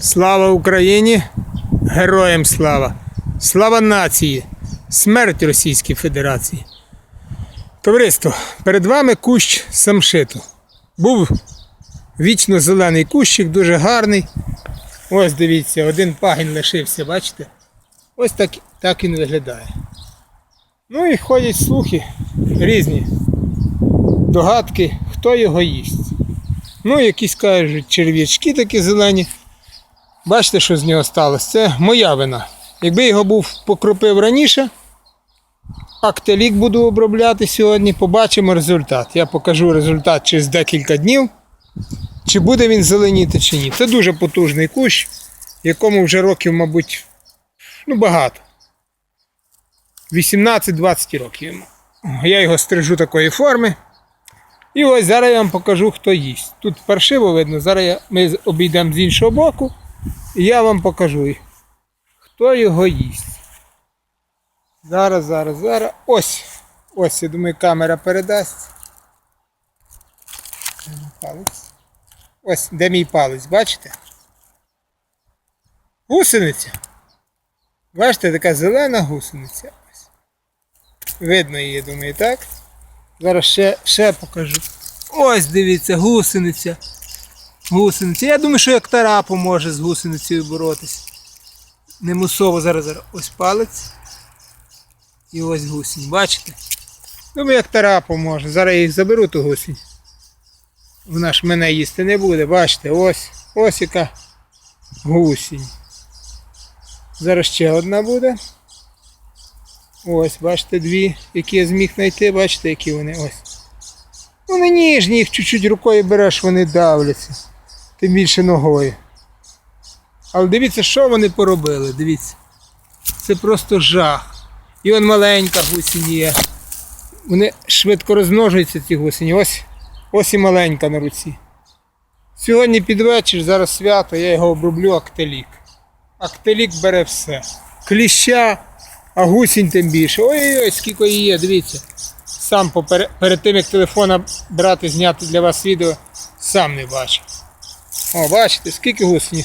Слава Україні! Героям слава! Слава нації! Смерть Російській Федерації! Товариство, перед вами кущ самшиту. Був вічно зелений кущик, дуже гарний. Ось дивіться, один пагін лишився, бачите? Ось так, так він виглядає. Ну і ходять слухи різні. Догадки, хто його їсть. Ну, якісь кажуть, черв'ячки такі зелені. Бачите, що з нього сталося? Це моя вина. Якби його був покропив раніше, актелік буду обробляти сьогодні, побачимо результат. Я покажу результат через декілька днів, чи буде він зеленіти чи ні. Це дуже потужний кущ, якому вже років, мабуть, ну багато. 18-20 років йому. Я його стрижу такої форми. І ось зараз я вам покажу, хто їсть. Тут паршиво видно, зараз ми обійдемо з іншого боку, і я вам покажу, хто його їсть. Зараз, зараз, зараз. Ось. Ось, я думаю, камера передасть. Палець. Ось, де мій палець, бачите? Гусениця. Бачите, така зелена гусениця. Видно її, думаю, так? Зараз ще, ще покажу. Ось дивіться, гусениця. Гусениця. Я думаю, що як тара поможе з гусеницею боротись. Не мусово зараз, зараз. Ось палець. І ось гусінь. Бачите? Думаю, як тара поможе. Зараз я їх заберу ту гусінь. Вона ж мене їсти не буде. Бачите, ось. Ось яка гусінь. Зараз ще одна буде. Ось, бачите, дві, які я зміг знайти, бачите, які вони ось. Вони ніжні, їх чуть-чуть рукою береш, вони давляться. Тим більше ногою. Але дивіться, що вони поробили, дивіться. Це просто жах. І он маленька гусінь є. Вони швидко розмножуються, ці гусені. Ось, ось і маленька на руці. Сьогодні під вечір, зараз свято, я його оброблю актелік. Актелік бере все. Кліща, а гусінь тим більше. Ой-ой-ой, скільки її є, дивіться. Сам попер... перед тим, як телефона брати, зняти для вас відео, сам не бачив. О, бачите, скільки гусені.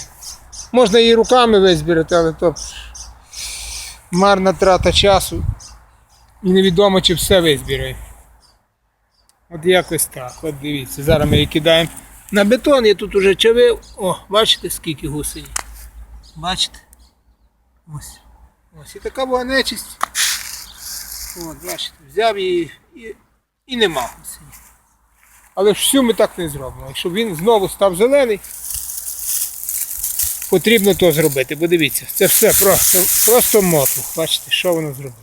Можна її руками визбирати, але то марна трата часу. І невідомо, чи все визбирає. От якось так. От дивіться. Зараз ми її кидаємо на бетон, я тут уже чавив. О, бачите, скільки гусені. Бачите? Ось. Ось і така була нечисть. От, бачите, взяв її і, і нема гусені. Але ж всю ми так не зробимо. Якщо він знову став зелений, потрібно то зробити. Бо дивіться, це все просто, просто мотлух. Бачите, що воно зробило.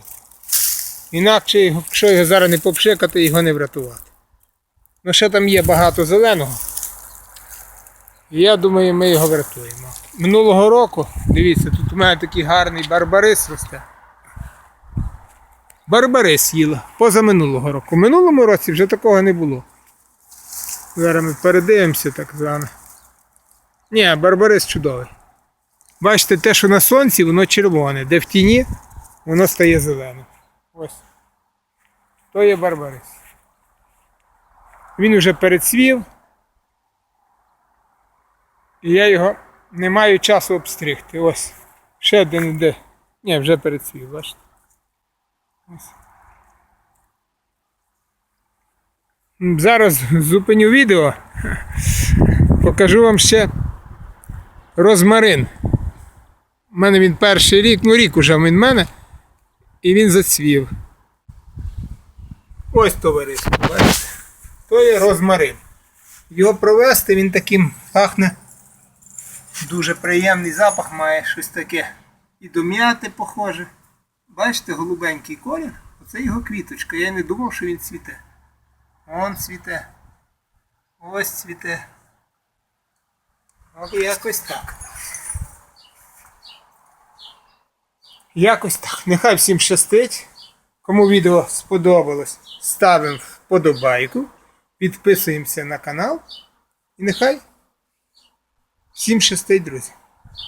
Інакше, якщо його зараз не попшикати, його не врятувати. Ну ще там є багато зеленого. Я думаю, ми його врятуємо. Минулого року, дивіться, тут у мене такий гарний барбарис росте. Барбарис їла позаминулого року. В минулому році вже такого не було. Зараз ми передивимося так звано. Ні, барбарис чудовий. Бачите, те, що на сонці, воно червоне, де в тіні, воно стає зеленим. Ось. То є барбарис. Він вже перецвів. І я його не маю часу обстригти. Ось. Ще один іде. Ні, вже перецвів, бачите. Ось. Зараз зупиню відео. Покажу вам ще розмарин. У мене він перший рік, ну рік уже він в мене. І він зацвів. Ось товариство, бачите? То є розмарин. Його провести він таким пахне. Дуже приємний запах має щось таке і до м'яти похоже. Бачите, голубенький колір? Оце його квіточка. Я не думав, що він цвіте. Он цвіте. Ось цвіте. От якось так. Якось так. Нехай всім щастить. Кому відео сподобалось, ставимо вподобайку, підписуємося на канал. І нехай всім щастить, друзі.